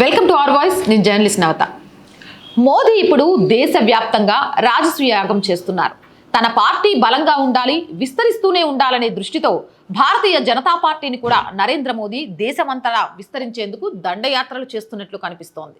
Welcome to our voice నేను journalist Navatha. Modi ఇప్పుడు దేశవ్యాప్తంగా రాజసూయ యాగం చేస్తున్నారు. తన పార్టీ బలంగా ఉండాలి విస్తరిస్తూనే ఉండాలనే దృష్టితో భారతీయ జనతా పార్టీని కూడా నరేంద్ర మోదీ దేశమంతటా విస్తరించేందుకు దండయాత్రలు చేస్తున్నట్లు కనిపిస్తోంది.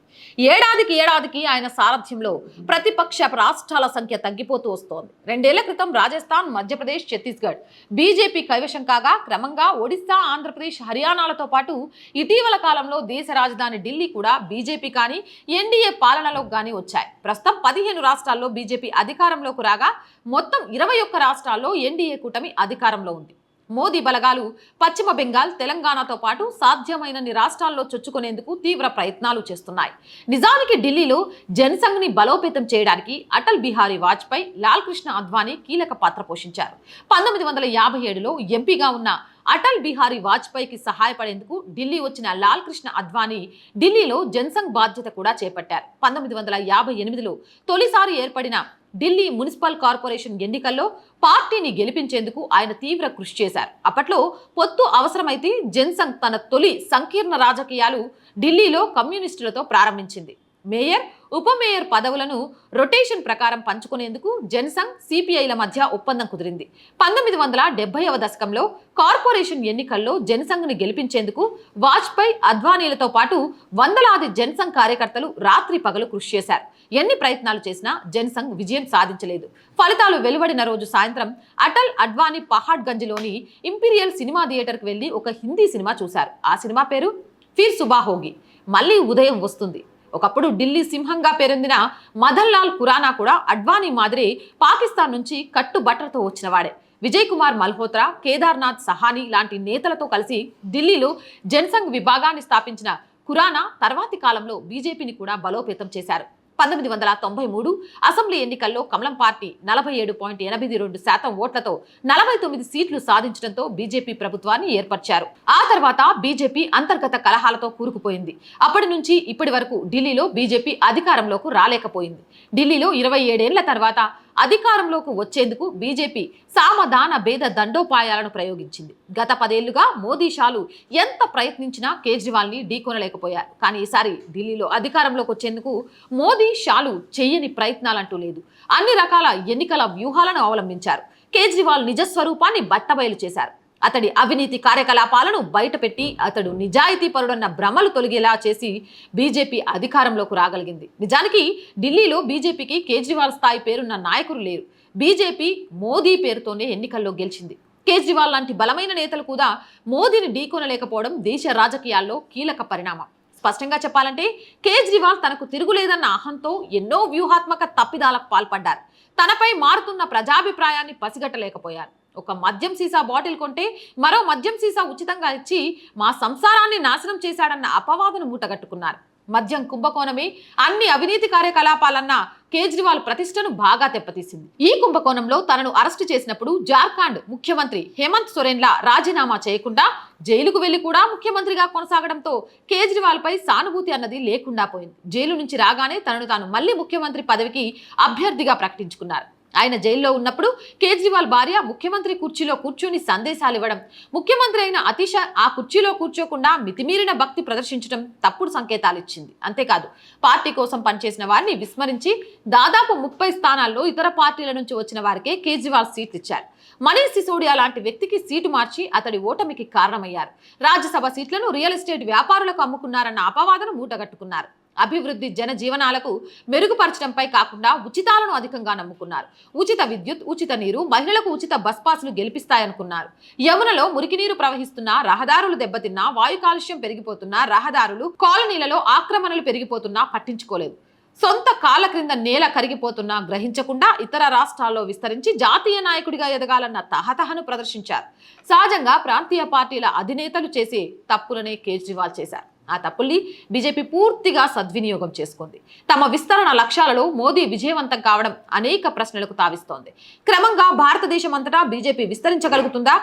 ఏడాదికి ఏడాదికి ఆయన సారథ్యంలో ప్రతిపక్ష రాష్ట్రాల సంఖ్య తగ్గిపోతూ వస్తోంది. రెండేళ్ళ క్రితం రాజస్థాన్ మధ్యప్రదేశ్ ఛత్తీస్గఢ్. బీజేపీ కైవశం కాగా క్రమంగా ఒడిశా ఆంధ్రప్రదేశ్ హర్యానాలతో పాటు ఇటీవల కాలంలో దేశ రాజధాని ఢిల్లీ కూడా బీజేపీ కానీ ఎన్డీఏ పాలనలోకి కానీ వచ్చాయి. ప్రస్తుతం పదిహేను రాష్ట్రాల్లో బీజేపీ అధికారంలోకి రాగా మొత్తం ఇరవై ఒక్క రాష్ట్రాల్లో ఎన్డీఏ కూటమి అధికారంలో ఉంది. మోదీ బలగాలు పశ్చిమ బెంగాల్ తెలంగాణతో పాటు సాధ్యమైనన్ని రాష్ట్రాల్లో చొచ్చుకునేందుకు తీవ్ర ప్రయత్నాలు చేస్తున్నాయి. నిజానికి ఢిల్లీలో జనసంఘ్ని బలోపేతం చేయడానికి అటల్ బిహారీ వాజ్పేయి లాల్ కృష్ణ అద్వానీ కీలక పాత్ర పోషించారు. పంతొమ్మిది వందల యాభై ఏడులో ఎంపీగా ఉన్న అటల్ బిహారీ వాజ్పేయికి సహాయపడేందుకు ఢిల్లీ వచ్చిన లాల్ కృష్ణ అద్వానీ ఢిల్లీలో జనసంఘ్ బాధ్యత కూడా చేపట్టారు. పంతొమ్మిది వందల యాభై ఎనిమిదిలో తొలిసారి ఏర్పడిన ఢిల్లీ మున్సిపల్ కార్పొరేషన్ ఎన్నికల్లో పార్టీని గెలిపించేందుకు ఆయన తీవ్ర కృషి చేశారు. అప్పట్లో పొత్తు అవసరమైతే జన్సంగ్ తన తొలి సంకీర్ణ రాజకీయాలు ఢిల్లీలో కమ్యూనిస్టులతో ప్రారంభించింది. మేయర్ ఉప మేయర్ పదవులను రొటేషన్ ప్రకారం పంచుకునేందుకు జనసంఘ్ సిపిఐల మధ్య ఒప్పందం కుదిరింది. పంతొమ్మిది వందల డెబ్బైవ దశకంలో కార్పొరేషన్ ఎన్నికల్లో జనసంఘ్ని గెలిపించేందుకు వాజ్పేయి అద్వానీలతో పాటు వందలాది జనసంఘ్ కార్యకర్తలు రాత్రి పగలు కృషి చేశారు. ఎన్ని ప్రయత్నాలు చేసినా జనసంఘ్ విజయం సాధించలేదు. ఫలితాలు వెలువడిన రోజు సాయంత్రం అటల్ అడ్వానీ పహాడ్గంజ్లోని ఇంపీరియల్ సినిమా థియేటర్కి వెళ్ళి ఒక హిందీ సినిమా చూశారు. ఆ సినిమా పేరు ఫిర్ సుబా హోగి. మళ్ళీ ఉదయం వస్తుంది. ఒకప్పుడు ఢిల్లీ సింహంగా పేరొందిన మదన్ లాల్ ఖురానా కూడా అడ్వానీ మాదిరి పాకిస్తాన్ నుంచి కట్టుబట్టలతో వచ్చినవాడే విజయ్ కుమార్ మల్హోత్రా కేదార్నాథ్ సహానీ లాంటి నేతలతో కలిసి ఢిల్లీలో జనసంఘ్ విభాగాన్ని స్థాపించిన ఖురానా తర్వాతి కాలంలో బీజేపీని కూడా బలోపేతం చేశారు. పంతొమ్మిది వందల తొంభై మూడు అసెంబ్లీ ఎన్నికల్లో కమలం పార్టీ నలభై ఏడు పాయింట్ ఎనభై రెండు శాతం ఓట్లతో నలభై తొమ్మిది సీట్లు సాధించడంతో బీజేపీ ప్రభుత్వాన్ని ఏర్పరిచారు. ఆ తర్వాత బీజేపీ అంతర్గత కలహాలతో కూరుకుపోయింది. అప్పటి నుంచి ఇప్పటి వరకు ఢిల్లీలో బీజేపీ అధికారంలోకి రాలేకపోయింది. ఢిల్లీలో ఇరవై ఏడేళ్ళ తర్వాత అధికారంలోకి వచ్చేందుకు బీజేపీ సామధాన భేద దండోపాయాలను ప్రయోగించింది. గత పదేళ్ళుగా మోదీ షాలు ఎంత ప్రయత్నించినా కేజ్రీవాల్ని ఢీకొనలేకపోయారు. కానీ ఈసారి ఢిల్లీలో అధికారంలోకి వచ్చేందుకు మోదీ షాలు చేయని ప్రయత్నాలంటూ లేదు. అన్ని రకాల ఎన్నికల వ్యూహాలను అవలంబించారు. కేజ్రీవాల్ నిజస్వరూపాన్ని బట్టబయలు చేశారు. అతడి అవినీతి కార్యకలాపాలను బయటపెట్టి అతడు నిజాయితీ పరుడన్న భ్రమలు తొలగేలా చేసి బీజేపీ అధికారంలోకి రాగలిగింది. నిజానికి ఢిల్లీలో బీజేపీకి కేజ్రీవాల్ స్థాయి పేరున్న నాయకులు లేరు. బీజేపీ మోదీ పేరుతోనే ఎన్నికల్లో గెలిచింది. కేజ్రీవాల్ లాంటి బలమైన నేతలు కూడా మోదీని ఢీకొనలేకపోవడం దేశ రాజకీయాల్లో కీలక పరిణామం. స్పష్టంగా చెప్పాలంటే కేజ్రీవాల్ తనకు తిరుగులేదన్న అహంతో ఎన్నో వ్యూహాత్మక తప్పిదాలకు పాల్పడ్డారు. తనపై మారుతున్న ప్రజాభిప్రాయాన్ని పసిగట్టలేకపోయారు. ఒక మద్యం సీసా బాటిల్ కొంటే మరో మద్యం సీసా ఉచితంగా ఇచ్చి మా సంసారాన్ని నాశనం చేశాడన్న అపవాదును మూటగట్టుకున్నారు. మద్యం కుంభకోణమే అన్ని అవినీతి కార్యకలాపాలన్న కేజ్రీవాల్ ప్రతిష్టను బాగా దెబ్బతీసింది. ఈ కుంభకోణంలో తనను అరెస్టు చేసినప్పుడు జార్ఖండ్ ముఖ్యమంత్రి హేమంత్ సొరెన్లా రాజీనామా చేయకుండా జైలుకు వెళ్ళి కూడా ముఖ్యమంత్రిగా కొనసాగడంతో కేజ్రీవాల్ పై సానుభూతి అన్నది లేకుండా పోయింది. జైలు నుంచి రాగానే తనను తాను మళ్ళీ ముఖ్యమంత్రి పదవికి అభ్యర్థిగా ప్రకటించుకున్నారు. ఆయన జైల్లో ఉన్నప్పుడు కేజ్రీవాల్ భార్య ముఖ్యమంత్రి కుర్చీలో కూర్చొని సందేశాలు ఇవ్వడం ముఖ్యమంత్రి అయిన అతీష ఆ కుర్చీలో కూర్చోకుండా మితిమీరిన భక్తి ప్రదర్శించడం తప్పుడు సంకేతాలు ఇచ్చింది. అంతేకాదు పార్టీ కోసం పనిచేసిన వారిని విస్మరించి దాదాపు ముప్పై స్థానాల్లో ఇతర పార్టీల నుంచి వచ్చిన వారికే కేజ్రీవాల్ సీట్లు ఇచ్చారు మనీష్ సిసోడియా లాంటి వ్యక్తికి సీటు మార్చి అతడి ఓటమికి కారణమయ్యారు. రాజ్యసభ సీట్లను రియల్ ఎస్టేట్ వ్యాపారులకు అమ్ముకున్నారన్న అపవాదను మూటగట్టుకున్నారు. అభివృద్ధి జన జీవనాలకు మెరుగుపరచడంపై కాకుండా ఉచితాలను అధికంగా నమ్ముకున్నారు. ఉచిత విద్యుత్ ఉచిత నీరు మహిళలకు ఉచిత బస్ పాసులు గెలిపిస్తాయనుకున్నారు. యమునలో మురికి నీరు ప్రవహిస్తున్నా రహదారులు దెబ్బతిన్నా వాయు కాలుష్యం పెరిగిపోతున్నా రహదారులు కాలనీలలో ఆక్రమణలు పెరిగిపోతున్నా పట్టించుకోలేదు. సొంత కాళ్ళ క్రింద నేల కరిగిపోతున్నా గ్రహించకుండా ఇతర రాష్ట్రాల్లో విస్తరించి జాతీయ నాయకుడిగా ఎదగాలన్న తహతహను ప్రదర్శించారు. సహజంగా ప్రాంతీయ పార్టీల అధినేతలు చేసే తప్పులనే కేజ్రీవాల్ చేశారు. ఆ తప్పుల్ని బీజేపీ పూర్తిగా సద్వినియోగం చేసుకుంది. తమ విస్తరణ లక్ష్యాలలో మోదీ విజయవంతం కావడం అనేక ప్రశ్నలకు తావిస్తోంది. క్రమంగా భారతదేశం అంతటా బీజేపీ విస్తరించగలుగుతుందా?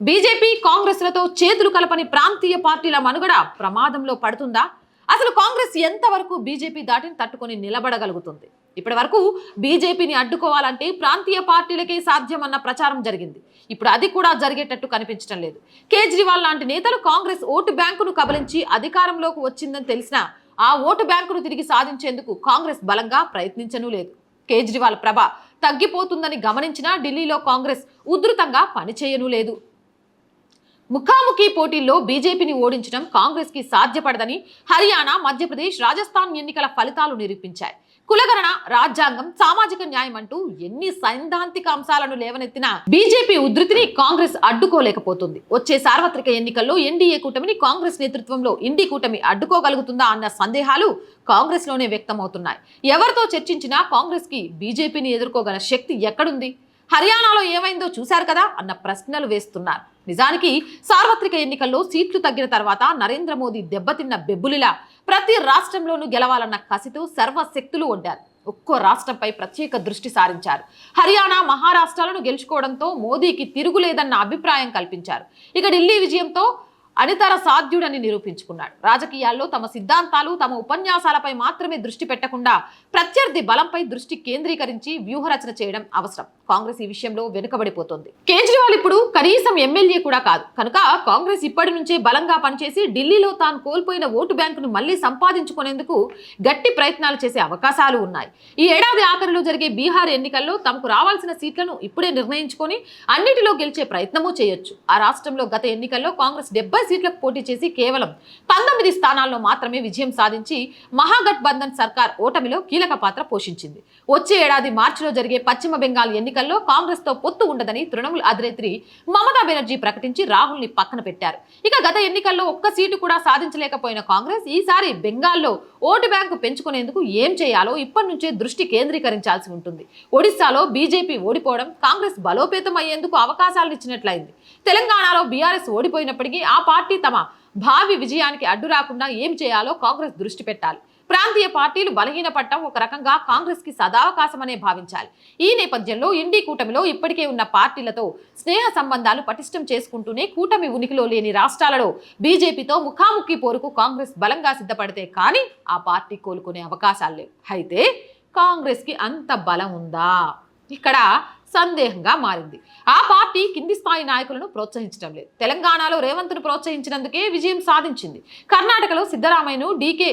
బీజేపీ కాంగ్రెస్లతో చేతులు కలపని ప్రాంతీయ పార్టీల మనుగడ ప్రమాదంలో పడుతుందా? అసలు కాంగ్రెస్ ఎంతవరకు బీజేపీ దాటిని తట్టుకొని నిలబడగలుగుతుంది? ఇప్పటి వరకు బీజేపీని అడ్డుకోవాలంటే ప్రాంతీయ పార్టీలకే సాధ్యమన్న ప్రచారం జరిగింది. ఇప్పుడు అది కూడా జరిగేటట్టు కనిపించడం లేదు. కేజ్రీవాల్ లాంటి నేతలు కాంగ్రెస్ ఓటు బ్యాంకును కబలించి అధికారంలోకి వచ్చిందని తెలిసినా ఆ ఓటు బ్యాంకును తిరిగి సాధించేందుకు కాంగ్రెస్ బలంగా ప్రయత్నించనూ లేదు. కేజ్రీవాల్ ప్రభ తగ్గిపోతుందని గమనించినా ఢిల్లీలో కాంగ్రెస్ ఉధృతంగా పనిచేయనూ లేదు. ముఖాముఖి పోటీల్లో బీజేపీని ఓడించడం కాంగ్రెస్కి సాధ్యపడదని హర్యానా మధ్యప్రదేశ్ రాజస్థాన్ ఎన్నికల ఫలితాలు నిరూపించాయి. కులగణన రాజ్యాంగం సామాజిక న్యాయం అంటూ ఎన్ని సైద్ధాంతిక అంశాలను లేవనెత్తినా బీజేపీ ఉధృతిని కాంగ్రెస్ అడ్డుకోలేకపోతుంది. వచ్చే సార్వత్రిక ఎన్నికల్లో ఎన్డీఏ కూటమిని కాంగ్రెస్ నేతృత్వంలో ఇండి కూటమి అడ్డుకోగలుగుతుందా అన్న సందేహాలు కాంగ్రెస్లోనే వ్యక్తమవుతున్నాయి. ఎవరితో చర్చించినా కాంగ్రెస్కి బీజేపీని ఎదుర్కోగల శక్తి ఎక్కడుంది? హర్యానాలో ఏమైందో చూశారు కదా అన్న ప్రశ్నలు వేస్తున్నారు. నిజానికి సార్వత్రిక ఎన్నికల్లో సీట్లు తగ్గిన తర్వాత నరేంద్ర మోదీ దెబ్బతిన్న బెబ్బులిలా ప్రతి రాష్ట్రంలోనూ గెలవాలన్న కసితో సర్వశక్తులు ఒడ్డారు. ఒక్కో రాష్ట్రంపై ప్రత్యేక దృష్టి సారించారు. హర్యానా మహారాష్ట్రాలను గెలుచుకోవడంతో మోదీకి తిరుగులేదన్న అభిప్రాయం కల్పించారు. ఇక ఢిల్లీ విజయంతో అనితర సాధ్యుడని నిరూపించుకున్నాడు. రాజకీయాల్లో తమ సిద్ధాంతాలు తమ ఉపన్యాసాలపై మాత్రమే దృష్టి పెట్టకుండా ప్రత్యర్థి బలంపై దృష్టి కేంద్రీకరించి వ్యూహరచన చేయడం అవసరం. కాంగ్రెస్ ఈ విషయంలో వెనుకబడిపోతుంది. కేజ్రీవాల్ ఇప్పుడు కనీసం ఎమ్మెల్యే కూడా కాదు. కనుక కాంగ్రెస్ ఇప్పటి నుంచే బలంగా పనిచేసి ఢిల్లీలో తాను కోల్పోయిన ఓటు బ్యాంకును మళ్ళీ సంపాదించుకునేందుకు గట్టి ప్రయత్నాలు చేసే అవకాశాలు ఉన్నాయి. ఈ ఏడాది ఆఖరిలో జరిగే బీహార్ ఎన్నికల్లో తమకు రావాల్సిన సీట్లను ఇప్పుడే నిర్ణయించుకొని అన్నిటిలో గెలిచే ప్రయత్నమూ చేయొచ్చు. ఆ రాష్ట్రంలో గత ఎన్నికల్లో కాంగ్రెస్ డెబ్బై సీట్లకు పోటీ చేసి కేవలం పంతొమ్మిది స్థానాల్లో మాత్రమే విజయం సాధించి మహాగఠబంధన్ సర్కార్ ఓటమిలో కీలక పాత్ర పోషించింది. వచ్చే ఏడాది మార్చిలో జరిగే పశ్చిమ బెంగాల్ ఎన్నికల్లో కాంగ్రెస్తో పొత్తు ఉండదని తృణమూల్ అధినేత్రి మమతా బెనర్జీ ప్రకటించి రాహుల్ని పక్కన పెట్టారు. ఇక గత ఎన్నికల్లో ఒక్క సీటు కూడా సాధించలేకపోయిన కాంగ్రెస్ ఈసారి బెంగాల్లో ఓటు బ్యాంకు పెంచుకునేందుకు ఏం చేయాలో ఇప్పటి నుంచే దృష్టి కేంద్రీకరించాల్సి ఉంటుంది. ఒడిశాలో బీజేపీ ఓడిపోవడం కాంగ్రెస్ బలోపేతం అయ్యేందుకు అవకాశాలు ఇచ్చినట్లయింది. తెలంగాణలో బీఆర్ఎస్ ఓడిపోయినప్పటికీ ఆ పార్టీ తమ భావి విజయానికి అడ్డు రాకుండా ఏం చేయాలో కాంగ్రెస్ దృష్టి పెట్టాలి. ప్రాంతీయ పార్టీలు బలహీనపడటం ఒక రకంగా కాంగ్రెస్కి సదావకాశమనే భావించాలి. ఈ నేపథ్యంలో ఇండి కూటమిలో ఇప్పటికే ఉన్న పార్టీలతో స్నేహ సంబంధాలు పటిష్టం చేసుకుంటూనే కూటమి ఉనికిలో లేని రాష్ట్రాలలో బీజేపీతో ముఖాముఖి పోరుకు కాంగ్రెస్ బలంగా సిద్ధపడితే కానీ ఆ పార్టీ కోలుకునే అవకాశాలు లేవు. అయితే కాంగ్రెస్కి అంత బలం ఉందా? ఇక్కడ సందేహంగా మారింది. ఆ పార్టీ కింది స్థాయి నాయకులను ప్రోత్సహించడం లేదు. తెలంగాణలో రేవంత్ను ప్రోత్సహించినందుకే విజయం సాధించింది. కర్ణాటకలో సిద్ధరామయ్యను డీకే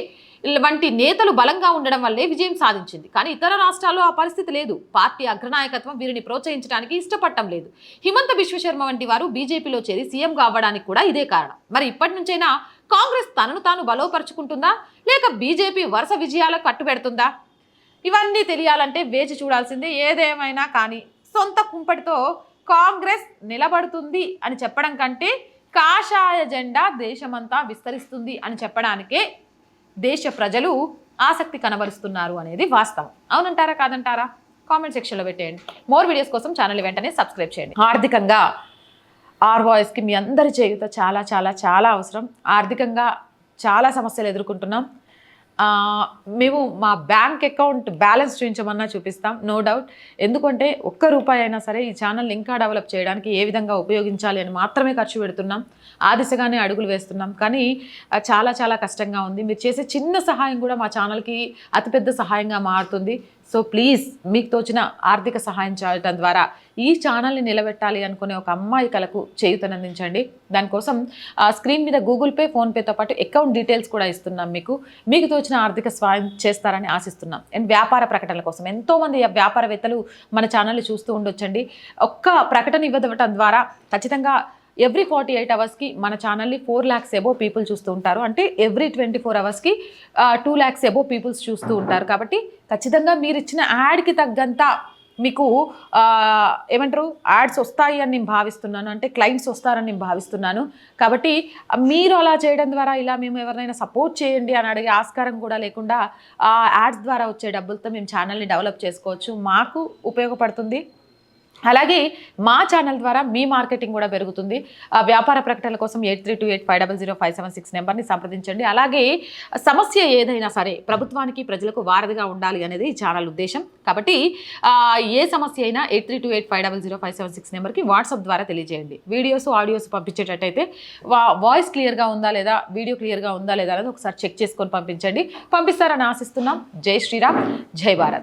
వంటి నేతలు బలంగా ఉండడం వల్లే విజయం సాధించింది. కానీ ఇతర రాష్ట్రాల్లో ఆ పరిస్థితి లేదు. పార్టీ అగ్రనాయకత్వం వీరిని ప్రోత్సహించడానికి ఇష్టపడటం లేదు. హిమంత విశ్వశర్మ వంటి వారు బీజేపీలో చేరి సీఎంగా అవ్వడానికి కూడా ఇదే కారణం. మరి ఇప్పటి నుంచైనా కాంగ్రెస్ తనను తాను బలోపరుచుకుంటుందా? లేక బీజేపీ వరుస విజయాలకు కట్టుబెడుతుందా ఇవన్నీ తెలియాలంటే వేచి చూడాల్సిందే. ఏదేమైనా కానీ సొంత కుంపటితో కాంగ్రెస్ నిలబడుతుంది అని చెప్పడం కంటే కాషాయ జెండా దేశమంతా విస్తరిస్తుంది అని చెప్పడానికే దేశ ప్రజలు ఆసక్తి కనబరుస్తున్నారు అనేది వాస్తవం. అవునంటారా కాదంటారా? కామెంట్ సెక్షన్లో పెట్టేయండి. మోర్ వీడియోస్ కోసం ఛానల్ వెంటనే సబ్స్క్రైబ్ చేయండి. ఆర్థికంగా ఆర్ వాయిస్కి మీ అందరి చేయుత చాలా చాలా చాలా అవసరం. ఆర్థికంగా చాలా సమస్యలు ఎదుర్కొంటున్నాం. మేము మా బ్యాంక్ అకౌంట్ బ్యాలెన్స్ చూపించమన్నా చూపిస్తాం నో డౌట్. ఎందుకంటే ఒక్క రూపాయి అయినా సరే ఈ ఛానల్ ఇంకా డెవలప్ చేయడానికి ఏ విధంగా ఉపయోగించాలి అని మాత్రమే ఖర్చు పెడుతున్నాం. ఆ దిశగానే అడుగులు వేస్తున్నాం. కానీ చాలా చాలా కష్టంగా ఉంది. మీరు చేసే చిన్న సహాయం కూడా మా ఛానల్కి అతిపెద్ద సహాయంగా మారుతుంది. సో ప్లీజ్ మీకు తోచిన ఆర్థిక సహాయం చేయటం ద్వారా ఈ ఛానల్ని నిలబెట్టాలి అనుకునే ఒక అమ్మాయి కలకు చేయుతనందించండి దానికోసం ఆ, స్క్రీన్ మీద గూగుల్ పే ఫోన్పేతో పాటు అకౌంట్ డీటెయిల్స్ కూడా ఇస్తున్నాం మీకు. మీకు తోచిన ఆర్థిక సహాయం చేస్తారని ఆశిస్తున్నాం. అండ్ వ్యాపార ప్రకటనల కోసం. ఎంతోమంది వ్యాపారవేత్తలు మన ఛానల్ని చూస్తూ ఉండొచ్చండి. ఒక్క ప్రకటన ఇవ్వడం ద్వారా ఖచ్చితంగా ఎవ్రీ ఫార్టీ ఎయిట్ అవర్స్కి మన ఛానల్ని ఫోర్ ల్యాక్స్ ఎబో పీపుల్ చూస్తూ ఉంటారు. అంటే ఎవ్రీ ట్వంటీ ఫోర్ అవర్స్కి టూ ల్యాక్స్ ఎబో పీపుల్స్ చూస్తూ ఉంటారు. కాబట్టి ఖచ్చితంగా మీరు ఇచ్చిన యాడ్కి తగ్గంత మీకు ఏమంటారు? యాడ్స్ వస్తాయి అని నేను భావిస్తున్నాను. అంటే క్లయింట్స్ వస్తారని నేను భావిస్తున్నాను. కాబట్టి మీరు అలా చేయడం ద్వారా ఇలా మేము ఎవరినైనా సపోర్ట్ చేయండి అని అడిగే ఆస్కారం కూడా లేకుండా ఆ యాడ్స్ ద్వారా వచ్చే డబ్బులతో మేము ఛానల్ని డెవలప్ చేసుకోవచ్చు. మాకు ఉపయోగపడుతుంది. అలాగే మా ఛానల్ ద్వారా మీ మార్కెటింగ్ కూడా పెరుగుతుంది. ఆ వ్యాపార ప్రకటనల కోసం eight three two eight five double zero five seven six నెంబర్ని సంప్రదించండి. అలాగే సమస్య ఏదైనా సరే ప్రభుత్వానికి ప్రజలకు వారధిగా ఉండాలి అనేది ఈ ఛానల్ ఉద్దేశం. కాబట్టి ఏ సమస్య అయినా eight three two eight five double zero five seven six నెంబర్కి వాట్సాప్ ద్వారా తెలియజేయండి. వీడియోస్ ఆడియోస్ పంపించేటట్టయితే వా వాయిస్ క్లియర్గా ఉందా లేదా వీడియో క్లియర్గా ఉందా లేదా అనేది ఒకసారి చెక్ చేసుకొని పంపించండి. పంపిస్తారని ఆశిస్తున్నాం. జై శ్రీరామ్. జై భారత్.